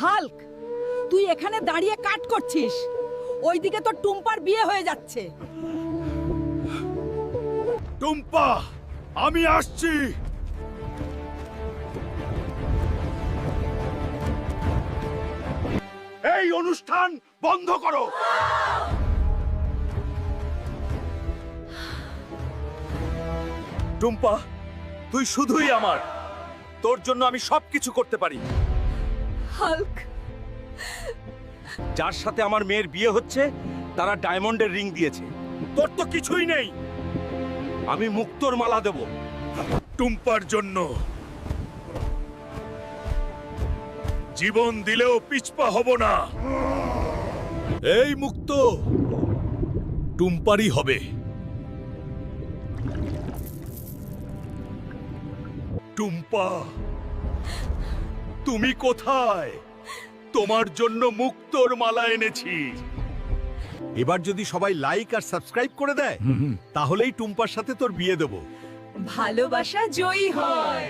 Hulk, তুই এখানে দাঁড়িয়ে কাট করছিস। ওইদিকে তো টুম্পার বিয়ে হয়ে যাচ্ছে। টুম্পা, আমি আসছি। এই অনুষ্ঠান বন্ধ করো। টুম্পা, তুই শুধুই আমার। তোর জন্য আমি সবকিছু করতে পারি। হাল্ক। যার সাথে আমার মেয়ের বিয়ে হচ্ছে তারা ডায়মন্ডের রিং দিয়েছে। তোর তো কিছুই নেই। আমি মুক্তোর মালা দেব। টুম্পার জন্য। জীবন দিলেও পিছপা হব না। এই মুক্ত। টুম্পারই হবে। টুম্পা। তুমি কোথায়? তোমার জন্য মুক্তোর মালা এনেছি। এবার যদি সবাই লাইক আর সাবস্ক্রাইব করে দেয় তাহলেই টুম্পার সাথে তোর বিয়ে দেবো। ভালোবাসা জয়ী হয়।